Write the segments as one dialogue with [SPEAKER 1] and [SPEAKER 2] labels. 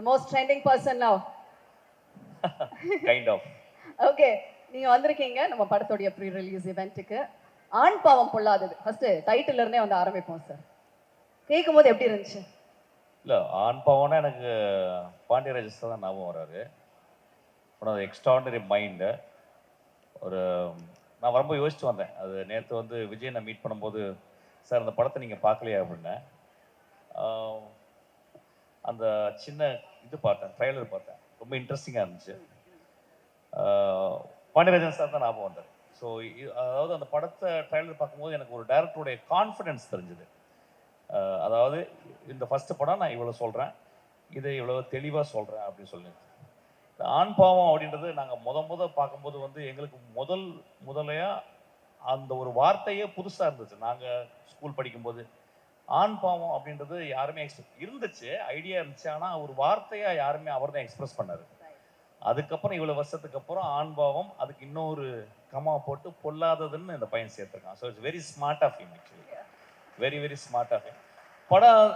[SPEAKER 1] the most trending person now.
[SPEAKER 2] Kind of
[SPEAKER 1] okay நீங்க வந்திருக்கீங்க நம்ம படத்தோடைய ப்ரீ ரிலீஸ் இவெண்ட்டுக்கு ஆண் பாவம் பொல்லாதது. ஃபர்ஸ்ட் டைட்டில் இருந்தே வந்து ஆரம்பிப்போம் சார் கேட்கும் போது எப்படி இருந்துச்சு?
[SPEAKER 2] இல்லை ஆண் பாவம்னா எனக்கு பாண்டியராஜஸ் தான் ஞாபகம் வராரு. ஆஃப் எக்ஸ்ட்ராடனரி மைண்டு ஒரு நான் வரும்போது யோசிச்சு வந்தேன். அது நேற்று வந்து விஜய் நான் மீட் பண்ணும்போது சார் அந்த படத்தை நீங்கள் பார்க்கலையா? அப்படின்னேன் அந்த சின்ன இது பார்த்தேன் ட்ரைலர் பார்த்தேன். ரொம்ப இன்ட்ரெஸ்டிங்காக இருந்துச்சு. பாண்டியராஜன் சார் தான் ஞாபகம் வந்தார். ஸோ அதாவது அந்த படத்தை ட்ரைலர் பார்க்கும்போது எனக்கு ஒரு டேரக்டருடைய கான்ஃபிடென்ஸ் தெரிஞ்சுது. அதாவது இந்த ஃபஸ்ட்டு படம் நான் இவ்வளோ சொல்கிறேன் இதை இவ்வளோ தெளிவாக சொல்கிறேன் அப்படின்னு சொல்லி இந்த ஆண் பாவம் அப்படின்றது நாங்கள் முத முத பார்க்கும்போது வந்து எங்களுக்கு முதல் முதலையாக அந்த ஒரு வார்த்தையே புதுசாக இருந்துச்சு. நாங்கள் ஸ்கூல் படிக்கும்போது ஆண் பாவம் அப்படின்றது யாருமே எக்ஸ்பிரஸ் இருந்துச்சு ஐடியா இருந்துச்சு ஆனால் ஒரு வார்த்தையாக யாருமே அவர் தான் எக்ஸ்பிரஸ் பண்ணாரு. அதுக்கப்புறம் இவ்வளோ வருஷத்துக்கு அப்புறம் ஆண் பாவம் அதுக்கு இன்னொரு கமா போட்டு பொல்லாததுன்னு இந்த பையன் சேர்த்துருக்கான். So it's very smart of him actually very very smart of him படம்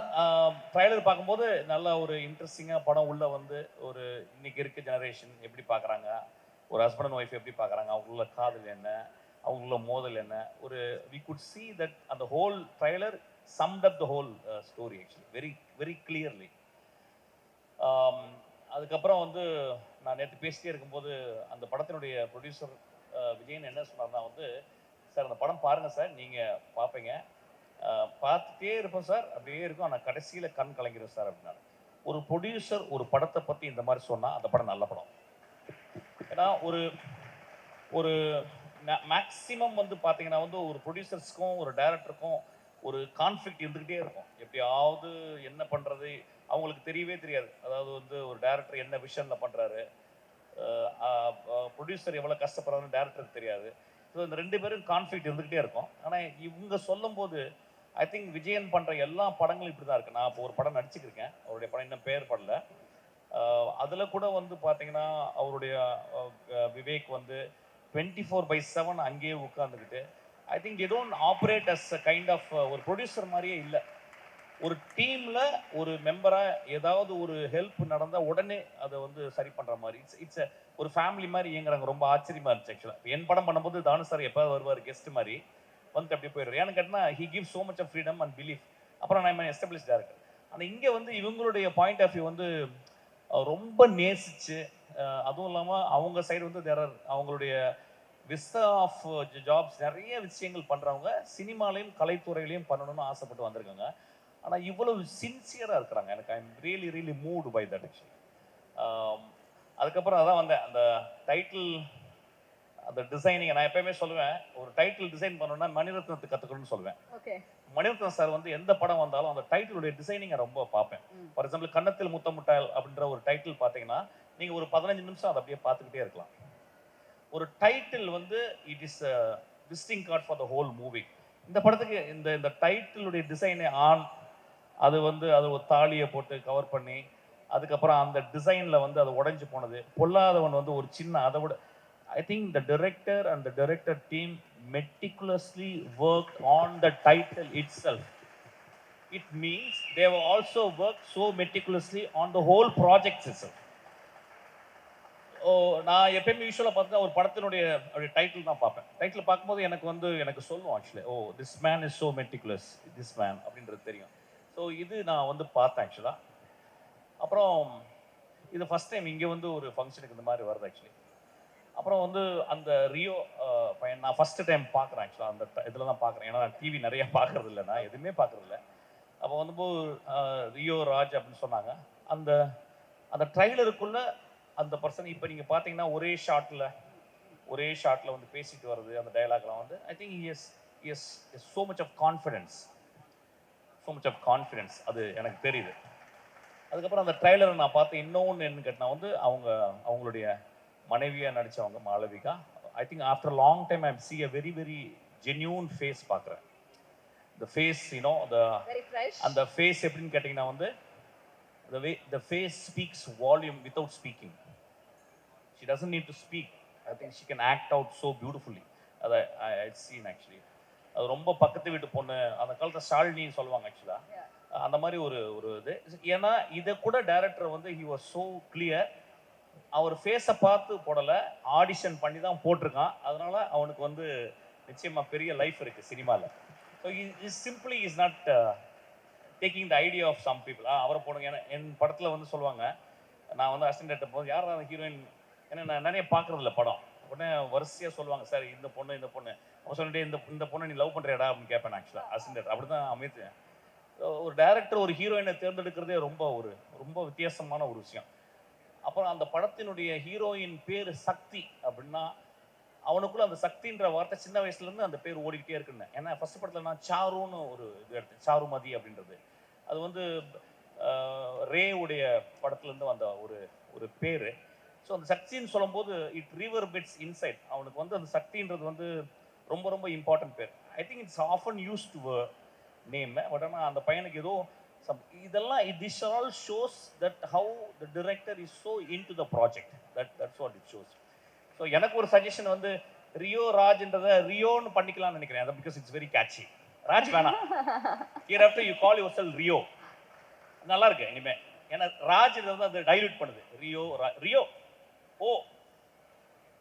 [SPEAKER 2] ட்ரைலர் பார்க்கும்போது நல்ல ஒரு இன்ட்ரெஸ்டிங்காக படம் உள்ளே வந்து ஒரு இன்னைக்கு இருக்க ஜெனரேஷன் எப்படி பார்க்குறாங்க? ஒரு ஹஸ்பண்ட் அண்ட் ஒய்ஃப் எப்படி பார்க்குறாங்க? அவங்களுள்ள காதல் என்ன? அவங்களுள்ள மோதல் என்ன? ஒரு வி குட் சி தட் அந்த whole trailer summed up the whole story actually very very clearly அதுக்கப்புறம் வந்து நான் நேற்று பேசிட்டே இருக்கும்போது அந்த படத்தினுடைய ப்ரொடியூசர் uh, விஜயன் என்ன சொன்னார்னா வந்து சார் அந்த படம் பாருங்கள் சார் நீங்கள் பார்ப்பீங்க பார்த்துட்டே இருப்போம் சார் அப்படியே இருக்கும். ஆனால் கடைசியில் கண் கலங்கிடும் சார் அப்படின்னாரு. ஒரு ப்ரொடியூசர் ஒரு படத்தை பற்றி இந்த மாதிரி சொன்னால் அந்த படம் நல்ல படம். ஏன்னா ஒரு ஒரு மேக்ஸிமம் வந்து பார்த்தீங்கன்னா வந்து ஒரு ப்ரொடியூசர்ஸ்க்கும் ஒரு டைரக்டருக்கும் ஒரு கான்ஃப்ளிக்ட் இருந்துக்கிட்டே இருக்கும். எப்படியாவது என்ன பண்ணுறது அவங்களுக்கு தெரியவே தெரியாது. அதாவது வந்து ஒரு டேரக்டர் என்ன விஷனில் பண்ணுறாரு ப்ரொடியூசர் எவ்வளோ கஷ்டப்படுறாருன்னு டேரக்டருக்கு தெரியாது. ஸோ இந்த ரெண்டு பேரும் கான்ஃப்ளிக்ட் இருந்துக்கிட்டே இருக்கும். ஆனால் இவங்க சொல்லும்போது ஐ திங்க் விஜயன் பண்ணுற எல்லா படங்களும் இப்படி தான் இருக்குது நான் இப்போ ஒரு படம் நடிச்சுக்கிருக்கேன் அவருடைய படம் இன்னும் பேர் படல. அதில் கூட வந்து பார்த்தீங்கன்னா அவருடைய விவேக் வந்து டுவெண்ட்டி ஃபோர் பை செவன் அங்கேயே உட்காந்துக்கிட்டு I think they don't operate as a kind of ஒரு ப்ரொடியூசர் மாதிரியே இல்லை. ஒரு டீமில் ஒரு மெம்பராக ஏதாவது ஒரு ஹெல்ப் நடந்தால் உடனே அதை வந்து சரி பண்ணுற மாதிரி. இட்ஸ் இட்ஸ் ஒரு ஃபேமிலி மாதிரி இயங்குறாங்க. ரொம்ப ஆச்சரியமா இருந்துச்சு ஆக்சுவலாக என் படம் பண்ணும்போது தானு சார் எப்போ வருவார் கெஸ்ட் மாதிரி வந்து அப்படி போயிடுவார். ஏன்னு கேட்டா he give so much of freedom and belief அப்புறம் நான் எஸ்டாப்ளிஷ் டேரக்டர் ஆனால் இங்கே வந்து இவங்களுடைய பாயிண்ட் ஆஃப் வியூ வந்து ரொம்ப நேசிச்சு அதுவும் இல்லாமல் அவங்க சைடு வந்து தேர் அவங்களுடைய விஸ்தா ஆஃப் ஜாப்ஸ் நிறைய விஷயங்கள் பண்ணுறவங்க சினிமாலையும் கலைத்துறையிலையும் பண்ணணும்னு ஆசைப்பட்டு வந்திருக்காங்க. ஆனால் இவ்வளவு சின்சியராக இருக்கிறாங்க. எனக்கு I am really really moved by that actually அதுக்கப்புறம் அதான் வந்தேன். அந்த டைட்டில் அந்த டிசைனிங் நான் எப்பயுமே சொல்லுவேன். ஒரு டைட்டில் டிசைன் பண்ணணும்னா மணிரத்னத்தை கற்றுக்கணும்னு சொல்லுவேன்.
[SPEAKER 1] ஓகே.
[SPEAKER 2] மணிரத்னம் சார் வந்து எந்த படம் வந்தாலும் அந்த டைட்டிலுடைய டிசைனிங்கை ரொம்ப பார்ப்பேன். ஃபார் எக்ஸாம்பிள் கன்னத்தில் முத்தமுட்டால் அப்படின்ற ஒரு டைட்டில் பார்த்தீங்கன்னா நீங்கள் ஒரு பதினஞ்சு நிமிஷம் அதை அப்படியே பார்த்துக்கிட்டே இருக்கலாம். ஒரு டைட்டில் வந்து it is visiting card for the whole movie இந்த படத்துக்கு இந்த இந்த டைட்டிலுடைய டிசைனை ஆன் அது வந்து அது ஒரு தாலியை போட்டு கவர் பண்ணி அதுக்கப்புறம் அந்த டிசைனில் வந்து அது உடஞ்சி போனது. பொல்லாதவன் வந்து ஒரு சின்ன அதை விட I think the director and the director team meticulously work on the title itself it means they also work so meticulously on the whole project self oh நான் எப்பயுமே யூஸ்வலாக பார்த்தா ஒரு படத்தினுடைய டைட்டில் தான் பார்ப்பேன். டைட்டில் பார்க்கும்போது எனக்கு வந்து எனக்கு சொல்லும் actually oh this man is so meticulous this man அப்படின்றது தெரியும். ஸோ இது நான் வந்து பார்த்தேன் ஆக்சுவலாக அப்புறம் இது ஃபஸ்ட் டைம் இங்கே வந்து ஒரு ஃபங்க்ஷனுக்கு இந்த மாதிரி வருது ஆக்சுவலி அப்புறம் வந்து அந்த ரியோ பையன் நான் ஃபஸ்ட்டு டைம் பார்க்குறேன் ஆக்சுவலாக அந்த இதில் தான் பார்க்குறேன். ஏன்னா நான் டிவி நிறையா பார்க்குறது இல்லை. நான் எதுவுமே பார்க்கறது இல்லை. அப்போ வந்து ரியோ ராஜ் அப்படின்னு சொன்னாங்க. அந்த அந்த ட்ரைலருக்குள்ளே அந்த பர்சன் இப்போ நீங்கள் பார்த்தீங்கன்னா ஒரே ஷாட்டில் ஒரே ஷாட்டில் வந்து பேசிட்டு வருது அந்த டயலாக்லாம் வந்து I think is is is so much of confidence so much of confidence அது எனக்கு தெரியுது. அதுக்கப்புறம் அந்த ட்ரைலரை நான் பார்த்து இன்னொன்று என்ன கேட்டால் வந்து அவங்க அவங்களுடைய மனைவியாக நடித்தவங்க Malavika I think after long time I see a very very genuine face பார்க்குறேன் த ஃபேஸ் யூனோ த அந்த ஃபேஸ் எப்படின்னு கேட்டிங்கன்னா வந்து the way the face speaks volume without speaking. She doesn't need to speak. I think she can act out so beautifully. அதை ஐ seen actually. அது ரொம்ப பக்கத்து வீட்டு பொண்ணு அந்த காலத்துல ஷாலினி சொல்லுவாங்க ஆக்சுவலா அந்த மாதிரி ஒரு ஒரு இது. ஏன்னா இதை கூட டைரக்டர் வந்து ஹி வாஸ் ஸோ கிளியர் அவர் ஃபேஸை பார்த்து போடலை. ஆடிஷன் பண்ணி தான் போட்டிருக்கான். அதனால அவனுக்கு வந்து நிச்சயமா பெரிய லைஃப் இருக்கு சினிமாவில் so is simply is not taking the idea of some people அவரை போடுங்க. ஏன்னா என் படத்தில் வந்து சொல்லுவாங்க நான் வந்து அசிஸ்டன்ட் போது யார் அந்த ஹீரோயின் ஏன்னா நான் நிறைய பார்க்குறதில்ல படம். உடனே வரிசையாக சொல்லுவாங்க சார் இந்த பொண்ணு இந்த பொண்ணு. அவன் சொல்லிட்டு இந்த இந்த பொண்ணை நீ லவ் பண்ணுறியாடா அப்படின்னு கேட்பேன் ஆக்சுவலாக அசிண்டர் அப்படி தான் அமைத்து. ஒரு டேரக்டர் ஒரு ஹீரோயினை தேர்ந்தெடுக்கிறதே ரொம்ப ஒரு ரொம்ப வித்தியாசமான ஒரு விஷயம். அப்புறம் அந்த படத்தினுடைய ஹீரோயின் பேர் சக்தி அப்படின்னா அவனுக்குள்ள அந்த சக்தின்ற வார்த்தை சின்ன வயசுலேருந்து அந்த பேர் ஓடிக்கிட்டே இருக்குன்னு. ஏன்னா ஃபர்ஸ்ட் படத்தில் நான் சாருன்னு ஒரு இது எடுத்தேன் சாருமதி அப்படின்றது. அது வந்து ரே உடைய படத்துலேருந்து வந்த ஒரு ஒரு பேர். ஸோ அந்த சக்தின்னு சொல்லும்போது இட் ரிவர் பிட்ஸ் இன்சைட் அவனுக்கு வந்து அந்த சக்தின்றது வந்து ரொம்ப ரொம்ப இம்பார்ட்டன்ட் பேர். I think it's often use to name but ஆனால் அந்த பையனுக்கு ஏதோ சம் இதெல்லாம் it this all shows that how the director is so into the project that that's what it shows so எனக்கு ஒரு சஜஷன் வந்து ரியோ ராஜ்ன்றத ரியோன்னு பண்ணிக்கலாம்னு நினைக்கிறேன். அதை because it's very catchy Raj வேணாம். Hereafter you call your cell Rio நல்லா இருக்கு இனிமே. ஏன்னா ராஜ் வந்து அது டைல்யூட் பண்ணுது. ரியோ ரா- Rio oh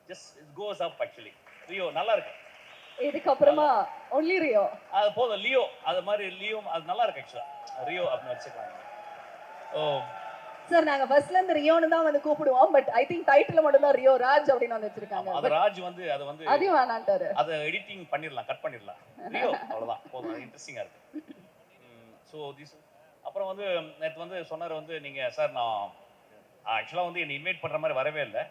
[SPEAKER 2] just it goes up actually Rio நல்லா இருக்கு
[SPEAKER 1] இதுக்கப்புறமா ஒன்லி ரியோ
[SPEAKER 2] அது போதும் லியோ அது மாதிரி லியோ அது நல்லா இருக்கு ஆக்சுவலா ரியோ அப்படின்னு வச்சுக்கலாம் ஓ.
[SPEAKER 1] சார் நாங்க ஃபர்ஸ்ட்ல இருந்து ரியோன்னு தான் வந்து கூப்பிடுவோம் பட் ஐ திங்க் டைட்டில் மட்டும் தான் ரியோ ராஜ் அப்படின்னு வந்து வச்சிருக்காங்க.
[SPEAKER 2] அது ராஜ் வந்து அது வந்து
[SPEAKER 1] அதையும் வேணான்ட்டாரு.
[SPEAKER 2] அதை எடிட்டிங் பண்ணிடலாம் கட் பண்ணிடலாம். ரியோ அவ்வளோதான் போதும் இன்ட்ரெஸ்டிங்காக இருக்கு. ஸோ திஸ் அப்புறம் வந்து நேற்று வந்து சொன்னார் வந்து நீங்கள் சார் நான் ஆக்சுவலாக வந்து என்னை இன்வைட் பண்ணுற மாதிரி வரவே இல்லை.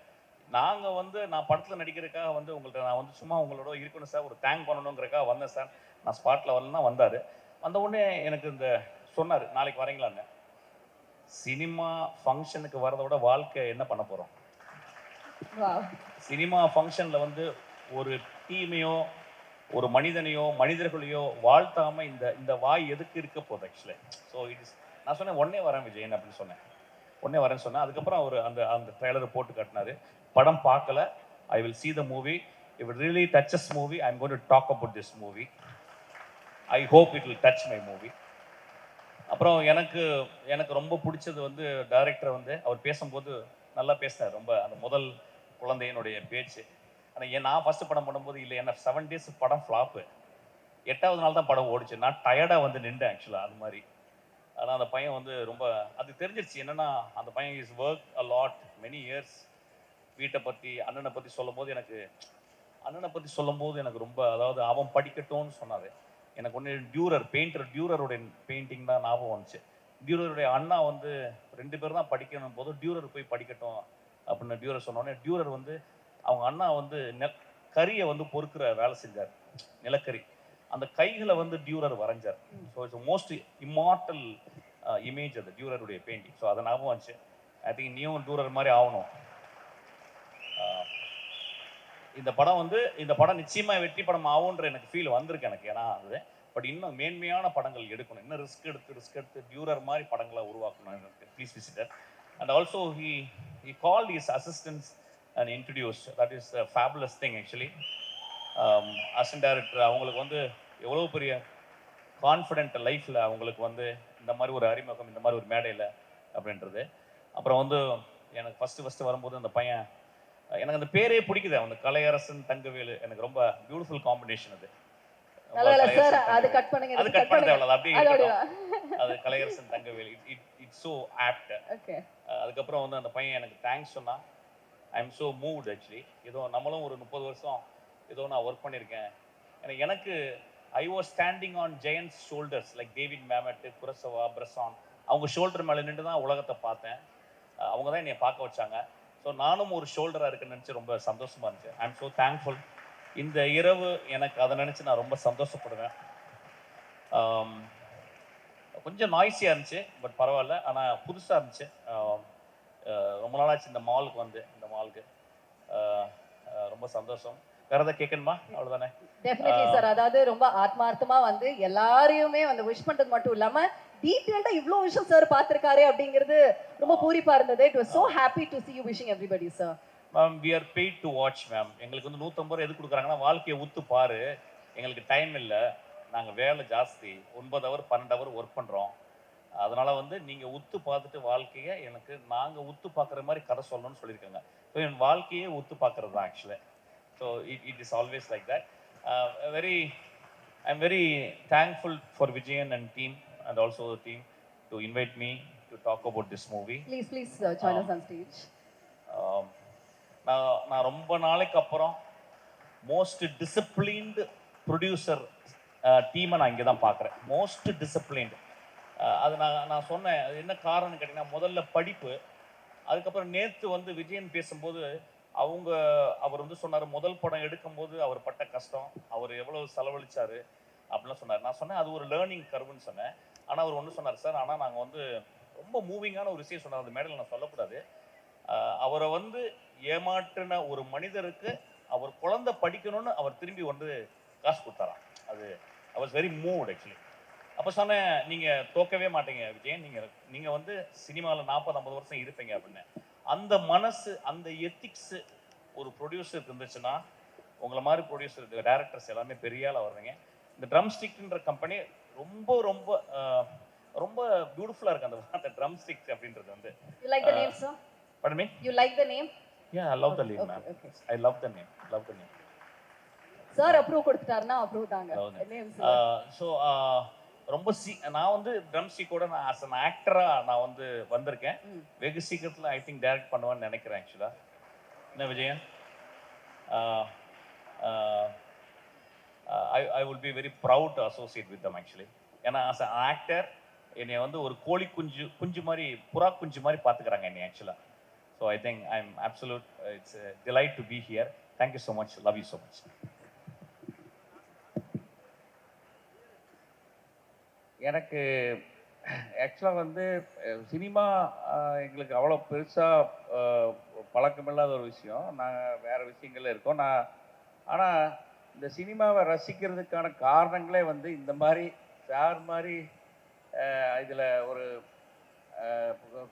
[SPEAKER 2] நாங்கள் வந்து நான் படத்தில் நடிக்கிறதுக்காக வந்து உங்கள்கிட்ட நான் வந்து சும்மா உங்களோட இருக்கணும் சார். ஒரு தேங்க் பண்ணணுங்கிறக்காக வந்தேன் சார். நான் ஸ்பாட்டில் வரலன்னா வந்தார். வந்த உடனே எனக்கு இந்த சொன்னார் நாளைக்கு வரீங்களான்னு. சினிமா ஃபங்க்ஷனுக்கு வரதை விட வாழ்க்கை என்ன பண்ண போகிறோம். சினிமா ஃபங்க்ஷனில் வந்து ஒரு டீமையோ ஒரு மனிதனையோ மனிதர்களையோ வாழ்த்தாம இந்த இந்த வாய் எதுக்கு இருக்க போகுது ஆக்சுவலி ஸோ இட் இஸ் நான் சொன்னேன் உடனே வரேன் விஜயன் அப்படின்னு சொன்னேன். உடனே வரேன்னு சொன்னேன் அதுக்கப்புறம் அவர் அந்த அந்த ட்ரெய்லரை போட்டு காட்டினாரு. படம் பார்க்கல. I will see the movie if it really touches movie I am gonna talk about this movie I hope it will touch my movie அப்புறம் எனக்கு எனக்கு ரொம்ப பிடிச்சது வந்து டைரக்டர் வந்து அவர் பேசும்போது நல்லா பேசினார். ரொம்ப அந்த முதல் குழந்தையினுடைய பேச்சு. ஆனால் ஏன் நான் ஃபஸ்ட்டு படம் பண்ணும்போது இல்லை என்ன செவன் டேஸ் படம் ஃப்ளாப்பு எட்டாவது நாள் தான் படம் ஓடிச்சு. நான் டயர்டாக வந்து நின்றேன் ஆக்சுவலாக அது மாதிரி. ஆனால் அந்த பையன் வந்து ரொம்ப அது தெரிஞ்சிருச்சு. என்னென்னா அந்த பையன் is work a lot many years வீட்டை பற்றி அண்ணனை பற்றி சொல்லும்போது எனக்கு அண்ணனை பற்றி சொல்லும்போது எனக்கு ரொம்ப அதாவது அவன் படிக்கட்டும்னு சொன்னாரு. எனக்கு ஒன்று டியூரர் பெயிண்டர் டியூரருடைய பெயிண்டிங் தான் ஞாபகம் வந்துச்சு. டியூரருடைய அண்ணா வந்து ரெண்டு பேரும் தான் படிக்கணும் போது டியூரர் போய் படிக்கட்டும் அப்படின்னு டியூரர் சொன்னோடனே டியூரர் வந்து அவங்க அண்ணா வந்து நெ கறியை வந்து பொறுக்கிற வேலை செஞ்சார். நிலக்கரி. அந்த கைகளை வந்து Durer வரைஞ்சார். So it's most immortal image அது டியூரருடைய பெயிண்டிங் ஸோ அதை ஞாபகம் வந்துச்சு ஐ திங்க் நீயும் டியூரர் மாதிரி ஆகணும். ஆஹ் இந்த படம் வந்து இந்த படம் நிச்சயமா வெற்றி படம் ஆகுன்ற எனக்கு ஃபீல் வந்திருக்கு எனக்கு ஏன்னா அது பட் இன்னும் மேன்மையான படங்கள் எடுக்கணும். இன்னும் ரிஸ்க் எடுத்து ரிஸ்க் எடுத்து டியூரர் மாதிரி படங்களை உருவாக்கணும் எனக்கு. Please visitor and also he he call is assistance and introduce that is fabulous thing actually assistant director அவங்களுக்கு வந்து எவ்வளோ பெரிய கான்ஃபிடென்ட் லைஃப்பில் அவங்களுக்கு வந்து இந்த மாதிரி ஒரு அறிமுகம் இந்த மாதிரி ஒரு மேடையில் அப்படின்றது. அப்புறம் வந்து எனக்கு ஃபஸ்ட்டு ஃபஸ்ட்டு வரும்போது அந்த பையன் எனக்கு அந்த பேரே பிடிக்குது. அந்த கலையரசன் தங்கவேலு எனக்கு ரொம்ப பியூட்டிஃபுல் காம்பினேஷன் அது.
[SPEAKER 1] கட் பண்ணுங்க
[SPEAKER 2] அது கட் பண்ண தேவையில்ல அப்படியே. அது Kalaiyarasan Thangavelu. It it so apt
[SPEAKER 1] okay
[SPEAKER 2] அதுக்கப்புறம் வந்து அந்த பையன் எனக்கு தேங்க்ஸ் சொன்னா I am so moved actually ஏதோ நம்மளும் ஒரு முப்பது வருஷம் ஏதோ நான் ஒர்க் பண்ணியிருக்கேன். எனக்கு எனக்கு I was standing on giants shoulders like David Mamet Kurosawa Bresson அவங்க ஷோல்டர் மேலே நின்று தான் உலகத்தை பார்த்தேன். அவங்க தான் என்னை பார்க்க வச்சாங்க. ஸோ நானும் ஒரு ஷோல்டராக இருக்குன்னு நினச்சி ரொம்ப சந்தோஷமாக இருந்துச்சு ஐ எம் ஸோ தேங்க்ஃபுல் இந்த இரவு எனக்கு அதை நினச்சி நான் ரொம்ப சந்தோஷப்படுவேன். Um, கொஞ்சம் நாய்ஸியாக இருந்துச்சு பட் பரவாயில்ல. ஆனால் புதுசாக இருந்துச்சு. Um, ரொம்ப நாளாச்சு இந்த மாலுக்கு வந்து இந்த மாலுக்கு ரொம்ப சந்தோஷம். வேற ஏதாவது கேட்கணுமா அவ்வளோதானே
[SPEAKER 1] டெஃபினெட்லி சார் அதாவது ரொம்ப ஆத்மார்த்தமா வந்து எல்லாரையுமே வந்து விஷ் பண்றது மட்டும் இல்லாம டீடைல்டா இவ்ளோ விஷயம் சார் பார்த்திருக்காரு அப்படிங்கிறது ரொம்ப பூரிப்பா இருந்தது. It was so happy to see you wishing everybody sir
[SPEAKER 2] ma'am we are paid to watch ma'am எங்களுக்கு வந்து நூற்றம்பது ரூபா எது கொடுக்குறாங்கன்னா வாழ்க்கையை உத்து பாரு. எங்களுக்கு டைம் இல்லை. நாங்கள் வேலை ஜாஸ்தி. ஒன்பது ஹவர் பன்னெண்டு ஹவர் ஒர்க் பண்ணுறோம் அதனால வந்து நீங்க உத்து பார்த்துட்டு வாழ்க்கையை எனக்கு நாங்க உத்து பார்க்குற மாதிரி கதை சொல்லணும்னு சொல்லியிருக்காங்க. ஸோ என் வாழ்க்கையே உத்து பார்க்கறது தான் actually so it it is always like that very I am very thankful for Vijayan and team and also team to invite me to talk about this movie
[SPEAKER 1] please please join us on stage
[SPEAKER 2] ஆம், நான் நான் ரொம்ப நாளைக்கு அப்புறம் most disciplined producer டீமை நான் இங்கே தான் பார்க்குறேன் மோஸ்ட் டிசிப்ளின்டு அது நான் நான் சொன்னேன் அது என்ன காரணம்னு கேட்டிங்கன்னா முதல்ல படிப்பு அதுக்கப்புறம் நேற்று வந்து விஜயன் பேசும்போது அவங்க அவர் வந்து சொன்னார் முதல் படம் எடுக்கும்போது அவர் பட்ட கஷ்டம் அவர் எவ்வளோ செலவழிச்சார் அப்படிலாம் சொன்னார். நான் சொன்னேன் அது ஒரு லேர்னிங் கருவுன்னு சொன்னேன். ஆனால் அவர் ஒன்று சொன்னார் சார் ஆனால் நாங்கள் வந்து ரொம்ப மூவிங்கான ஒரு விஷயம் சொன்னார் அந்த மேடையில் நான் சொல்லக்கூடாது. அவரை வந்து ஏமாற்றின ஒரு மனிதருக்கு அவர் குழந்தை படிக்கணும்னு அவர் திரும்பி வந்து காசு கொடுத்தாராம். அது I was very moved actually அப்போ சொன்னேன் நீங்கள் தோக்கவே மாட்டீங்க விஜயன். நீங்கள் நீங்கள் வந்து சினிமாவில் நாற்பது ஐம்பது வருஷம் இருப்பீங்க அப்படின்னு. அந்த மனசு அந்த எத்திக்ஸு ஒரு ப்ரொடியூசருக்கு இருந்துச்சுன்னா உங்களை மாதிரி ப்ரொடியூசர் டேரக்டர்ஸ் எல்லாமே பெரிய ஆளாக வருவீங்க இந்த ட்ரம் ஸ்டிக்ன்ற கம்பெனி ரொம்ப ரொம்ப ரொம்ப பியூட்டிஃபுல்லாக இருக்கு அந்த அந்த ட்ரம் ஸ்டிக் அப்படின்றது வந்து
[SPEAKER 1] you like the name sir
[SPEAKER 2] but mean
[SPEAKER 1] you like the name
[SPEAKER 2] the name,
[SPEAKER 1] Okay,
[SPEAKER 2] ma'am.
[SPEAKER 1] okay.
[SPEAKER 2] I love the name. Love the name.
[SPEAKER 1] Sir approve கொடுத்துட்டாருன்னா approve தாங்க நேம்
[SPEAKER 2] so, uh, ரொம்ப சீ நான் வந்து drum கூட நான் as an ஆக்டராக நான் வந்து வந்திருக்கேன். வெகு சீக்கிரத்தில் ஐ திங்க் டைரக்ட் பண்ணுவேன்னு நினைக்கிறேன் ஆக்சுவலாக என்ன Vijayan? I I will be very proud to associate with them actually ஏன்னா ஆஸ் அன் ஆக்டர் என்னை வந்து ஒரு கோழி குஞ்சு குஞ்சு மாதிரி புறா குஞ்சு மாதிரி பார்த்துக்கிறாங்க என்னை ஆக்சுவலாக so I think I am absolute it's delight to be here thank you so much love you so much
[SPEAKER 3] எனக்கு ஆக்சுவலாக வந்து சினிமா எங்களுக்கு அவ்வளோ பெருசாக பழக்கமில்லாத ஒரு விஷயம். நாங்கள் வேறு விஷயங்கள்ல இருக்கோம். நான் ஆனால் இந்த சினிமாவை ரசிக்கிறதுக்கான காரணங்களே வந்து இந்த மாதிரி சார் மாதிரி இதில் ஒரு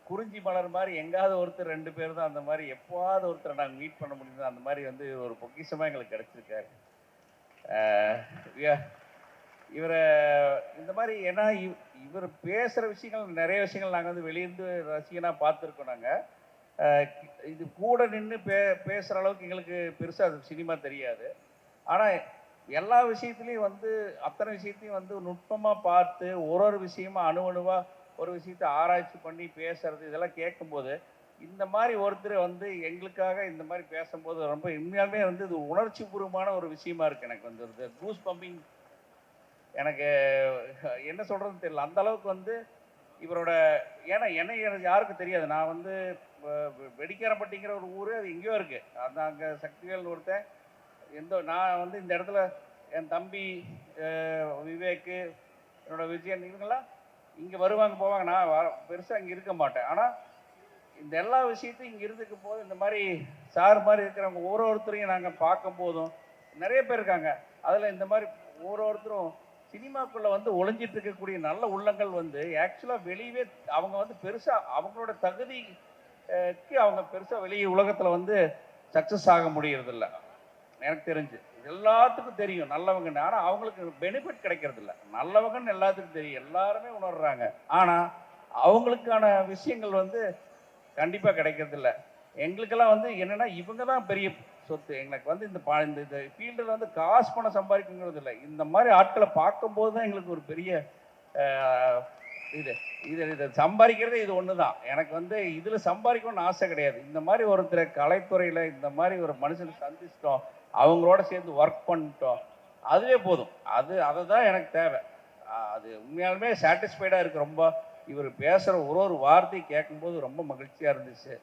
[SPEAKER 3] குறிஞ்சி மலர் மாதிரி எங்காவது ஒருத்தர் ரெண்டு பேர் தான் அந்த மாதிரி எப்போவாவது ஒருத்தரை நாங்கள் மீட் பண்ண முடியுது அந்த மாதிரி வந்து ஒரு பொக்கிஷமாக எங்களுக்கு கிடச்சிருக்காரு. இவரை இந்த மாதிரி ஏன்னா இவ் இவர் பேசுகிற விஷயங்கள் நிறைய விஷயங்கள் நாங்கள் வந்து வெளியிருந்து ரசிகனாக பார்த்துருக்கோம் நாங்கள் இது கூட நின்று பே பேசுகிற அளவுக்கு எங்களுக்கு பெருசாக அது சினிமா தெரியாது. ஆனால் எல்லா விஷயத்துலையும் வந்து அத்தனை விஷயத்தையும் வந்து நுட்பமாக பார்த்து ஒரு ஒரு விஷயமா அணு அணுவாக ஒரு விஷயத்த ஆராய்ச்சி பண்ணி பேசுறது இதெல்லாம் கேட்கும்போது இந்த மாதிரி ஒருத்தர் வந்து எங்களுக்காக இந்த மாதிரி பேசும்போது ரொம்ப உண்மையாலுமே வந்து இது உணர்ச்சி பூர்வமான ஒரு விஷயமா இருக்கு எனக்கு வந்து. கூஸ் பம்பிங் எனக்கு என்ன சொல்கிறதுன்னு தெரியல. அந்த அளவுக்கு வந்து இவரோட ஏன்னா என்னை எனக்கு யாருக்கும் தெரியாது. நான் வந்து வெடிக்காரப்பட்டிங்கிற ஒரு ஊர் அது எங்கேயோ இருக்குது அந்த அங்கே சக்திவேல் ஒருத்தன். எந்த நான் வந்து இந்த இடத்துல என் தம்பி விவேக்கு என்னோட விஜயன் இவங்கெல்லாம் இங்கே வருவாங்க போவாங்க. நான் வர பெருசாக இங்கே இருக்க மாட்டேன். ஆனால் இந்த எல்லா விஷயத்தையும் இங்கே இருந்துக்கும் போது இந்த மாதிரி சார் மாதிரி இருக்கிறவங்க ஒரு ஒருத்தரையும் நாங்கள் பார்க்கும் போதும் நிறைய பேர் இருக்காங்க. அதில் இந்த மாதிரி ஒரு ஒருத்தரும் சினிமாக்குள்ளே வந்து ஒளிஞ்சிட்டு இருக்கக்கூடிய நல்ல உள்ளங்கள் வந்து ஆக்சுவலாக வெளியவே அவங்க வந்து பெருசாக அவங்களோட தகுதிக்கு அவங்க பெருசாக வெளியே உலகத்தில் வந்து சக்ஸஸ் ஆக முடியறதில்ல. எனக்கு தெரிஞ்சு. எல்லாத்துக்கும் தெரியும். நல்லவங்கன்னு. ஆனால் அவங்களுக்கு பெனிஃபிட் கிடைக்கிறதில்ல. நல்லவங்கன்னு எல்லாத்துக்கும் தெரியும். எல்லாருமே உணர்றாங்க. ஆனால் அவங்களுக்கான விஷயங்கள் வந்து கண்டிப்பாக கிடைக்கிறதில்ல. எங்களுக்கெல்லாம் வந்து என்னன்னா இவங்க தான் பெரிய சொத்து எங்களுக்கு வந்து இந்த பா இந்த இந்த ஃபீல்டில் வந்து காசு பணம் சம்பாதிக்கணுங்கிறது இல்லை. இந்த மாதிரி ஆட்களை பார்க்கும்போது தான் எங்களுக்கு ஒரு பெரிய இது இது இதை சம்பாதிக்கிறதே இது ஒன்று தான். எனக்கு வந்து இதில் சம்பாதிக்கணும்னு ஆசை கிடையாது. இந்த மாதிரி ஒருத்தரை கலைத்துறையில் இந்த மாதிரி ஒரு மனுஷனை சந்திச்சிட்டோம் அவங்களோட சேர்ந்து ஒர்க் பண்ணிட்டோம் அதுவே போதும். அது அதை தான் எனக்கு தேவை. அது உண்மையாலுமே சாட்டிஸ்ஃபைடாக இருக்குது ரொம்ப. இவர் பேசுகிற ஒரு ஒரு வார்த்தையை கேட்கும்போது ரொம்ப மகிழ்ச்சியாக இருந்துச்சு.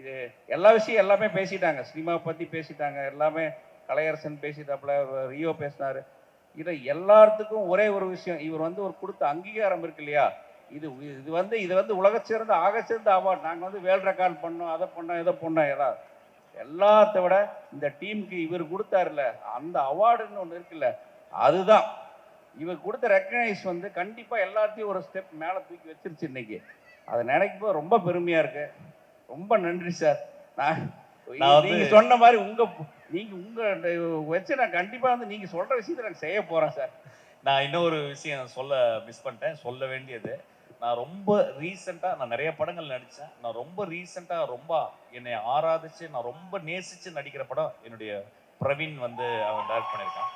[SPEAKER 3] இது எல்லா விஷயம் எல்லாமே பேசிட்டாங்க. சினிமாவை பற்றி பேசிட்டாங்க. எல்லாமே கலையரசன் பேசிட்டாப்புல ரியோ பேசினாரு. இதை எல்லாத்துக்கும் ஒரே ஒரு விஷயம். இவர் வந்து ஒரு கொடுத்த அங்கீகாரம் இருக்கு இல்லையா? இது இது வந்து இது வந்து உலக சிறந்த ஆக சிறந்த அவார்ட் நாங்கள் வந்து வேல் ரெக்கார்ட் பண்ணோம் அதை பண்ணோம் இதை பண்ணோம் ஏதாவது எல்லாத்த விட இந்த டீமுக்கு இவர் கொடுத்தாருல அந்த அவார்டுன்னு ஒன்று இருக்குல்ல அதுதான். இவர் கொடுத்த ரெக்கக்னைஸ் வந்து கண்டிப்பாக எல்லாத்தையும் ஒரு ஸ்டெப் மேலே தூக்கி வச்சிருச்சு இன்னைக்கு. அதை நினைக்கும் போது ரொம்ப பெருமையாக இருக்குது ரொம்ப நன்றி சார். நான் நீங்க சொன்ன மாதிரி உங்க நீங்க உங்க வச்சு நான் கண்டிப்பா வந்து நீங்க சொல்ற விஷயத்தை நான் செய்ய போறேன் சார்.
[SPEAKER 2] நான் இன்னொரு விஷயம் சொல்ல மிஸ் பண்ணிட்டேன். சொல்ல வேண்டியது நான் ரொம்ப ரீசெண்டாக நான் நிறைய படங்கள் நடித்தேன் நான் ரொம்ப ரீசெண்டாக ரொம்ப என்னை ஆராதிச்சு நான் ரொம்ப நேசிச்சு நடிக்கிற படம் என்னுடைய பிரவீன் வந்து அவன் டைரக்ட் பண்ணியிருக்கான்.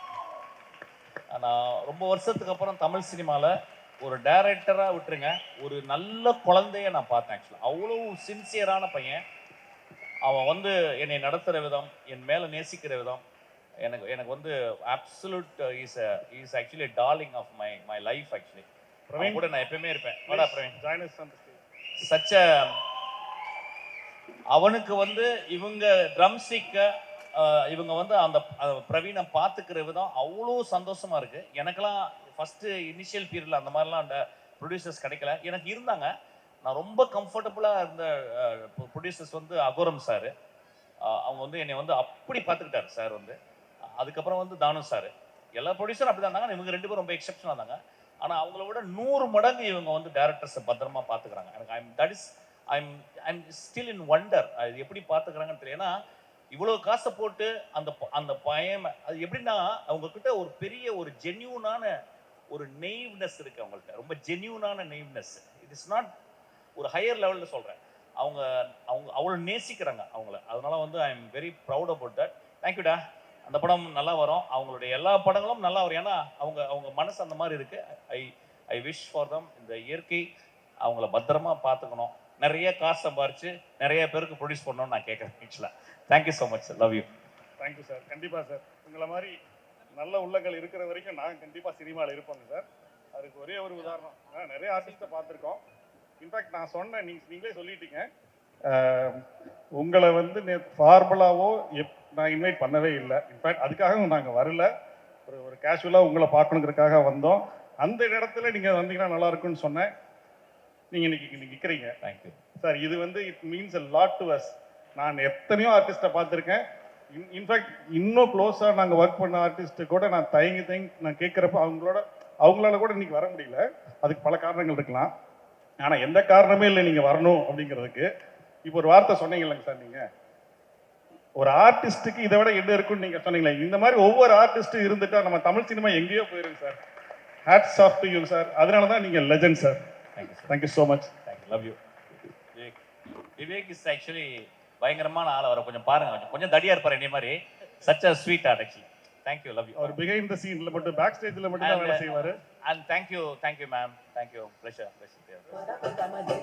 [SPEAKER 2] நான் ரொம்ப வருஷத்துக்கு அப்புறம் தமிழ் சினிமாவில் ஒரு டைரக்டராக விட்டுருங்க. ஒரு நல்ல குழந்தைய நான் பார்த்தேன் ஆக்சுவலாக அவ்வளோ சின்சியரான பையன். அவன் வந்து என்னை நடத்துகிற விதம் என் மேலே நேசிக்கிற விதம். எனக்கு எனக்கு வந்து absolute is is actually darling of my my life actually Praveen கூட நான் எப்பயுமே இருப்பேன். வாடா பிரவீன்.
[SPEAKER 4] stage.
[SPEAKER 2] சச்ச அவனுக்கு வந்து இவங்க ட்ரம் ஸ்டிக்க இவங்க வந்து அந்த அஹ், பிரவீனை பார்த்துக்கிற விதம் அவ்வளோ சந்தோஷமா இருக்கு. எனக்கெல்லாம் ஃபஸ்ட்டு இனிஷியல் பீரியடில் அந்த மாதிரிலாம் அந்த ப்ரொடியூசர்ஸ் கிடைக்கல. எனக்கு இருந்தாங்க. நான் ரொம்ப கம்ஃபர்டபுளாக இருந்த ப்ரொடியூசர்ஸ் வந்து அகோரம் சார் அவங்க வந்து என்னை வந்து அப்படி பார்த்துக்கிட்டாரு சார் வந்து. அதுக்கப்புறம் வந்து தானு சார் எல்லா ப்ரொடியூசரும் அப்படி தான் இருந்தாங்க. இவங்க ரெண்டு பேரும் ரொம்ப எக்ஸப்ஷனாக இருந்தாங்க. ஆனால் அவங்கள விட நூறு மடங்கு இவங்க வந்து டேரக்டர்ஸை பத்திரமா பார்த்துக்கிறாங்க. எனக்கு I'm that is I'm I'm still in wonder அது எப்படி பார்த்துக்கிறாங்கன்னு தெரியல. ஏன்னா இவ்வளோ காசை போட்டு அந்த ப- அந்த பயம் அது எப்படின்னா அவங்க கிட்ட ஒரு பெரிய ஒரு ஜென்யூனான ஒரு நெய்வ்னஸ் இருக்கு அவங்கள்ட்ட. ரொம்ப ஜென்யூனான நெய்வ்னஸ் இட் இஸ் நாட் ஒரு ஹையர் லெவலில் சொல்கிறேன் அவங்க அவங்க அவ்வளோ நேசிக்கிறாங்க அவங்கள. அதனால வந்து I am very proud about that தேங்க்யூடா அந்த படம் நல்லா வரும். அவங்களுடைய எல்லா படங்களும் நல்லா வரும். ஏன்னா அவங்க அவங்க மனசு அந்த மாதிரி இருக்கு. ஐ ஐ விஷ் ஃபார் தம் இந்த இயற்கை. அவங்கள பத்திரமா பார்த்துக்கணும். நிறைய காசு சம்பாரிச்சு நிறைய பேருக்கு ப்ரொடியூஸ் பண்ணணும்னு நான் கேட்குறேன் ஆக்சுவலாக thank you so much love you
[SPEAKER 4] thank you sir கண்டிப்பாக சார் உங்களை மாதிரி நல்ல உள்ளங்கள் இருக்கிற வரைக்கும் நான் கண்டிப்பாக சினிமாவில் இருப்பேங்க சார் அதுக்கு ஒரே ஒரு உதாரணம். நான் நிறைய ஆர்டிஸ்ட்டை பார்த்துருக்கோம். இன்ஃபேக்ட் நான் சொன்னேன் நீங்க நீங்களே சொல்லிட்டீங்க. உங்களை வந்து ஃபார்முலாவோ எப் நான் இன்வைட் பண்ணவே இல்லை. இன்ஃபேக்ட் அதுக்காக நாங்கள் வரல. ஒரு ஒரு கேஷுவலாக உங்களை பார்க்கணுங்கிறதுக்காக வந்தோம். அந்த இடத்துல நீங்கள் வந்தீங்கன்னா நல்லா இருக்குன்னு சொன்னேன். நீங்கள் இன்னைக்கு நிற்கிறீங்க
[SPEAKER 2] தேங்க்யூ
[SPEAKER 4] சார் இது வந்து it means a lot to us. நான் எத்தனையோ ஆர்டிஸ்ட்டை பார்த்துருக்கேன். இன்ஃபேக்ட் இன்னும் க்ளோஸாக நாங்கள் ஒர்க் பண்ண ஆர்டிஸ்ட்டு கூட நான் தயங்கி தயங்கி நான் கேட்குறப்ப அவங்களோட அவங்களால கூட இன்னைக்கு வர முடியல. அதுக்கு பல காரணங்கள் இருக்கலாம். ஆனால் எந்த காரணமே இல்லை நீங்கள் வரணும் அப்படிங்கிறதுக்கு. இப்போ ஒரு வார்த்தை சொன்னீங்கல்லங்க சார் நீங்கள் ஒரு ஆர்டிஸ்ட்டுக்கு இதை விட என்ன இருக்குன்னு நீங்கள் சொன்னீங்களே. இந்த மாதிரி ஒவ்வொரு ஆர்டிஸ்ட்டும் இருந்துட்டா நம்ம தமிழ் சினிமா எங்கேயோ போயிருக்கு sir hats off to you sir அதனால தான் நீங்கள் legend sir
[SPEAKER 2] thank you sir
[SPEAKER 4] thank you so much
[SPEAKER 2] thank you love you Vivek Vivek is actually பயங்கரமான ஆள். அவரை கொஞ்சம் பாருங்க. கொஞ்சம் கொஞ்சம் தடியா இருப்பாரு என்னை மாதிரி. Such a sweetheart actually thank you love you
[SPEAKER 4] our behind the சீன்ல மட்டும் பேக் ஸ்டேஜ்ல மட்டும் தான் வேலை செய்வாரு.
[SPEAKER 2] And thank you thank you ma'am thank you pleasure pleasure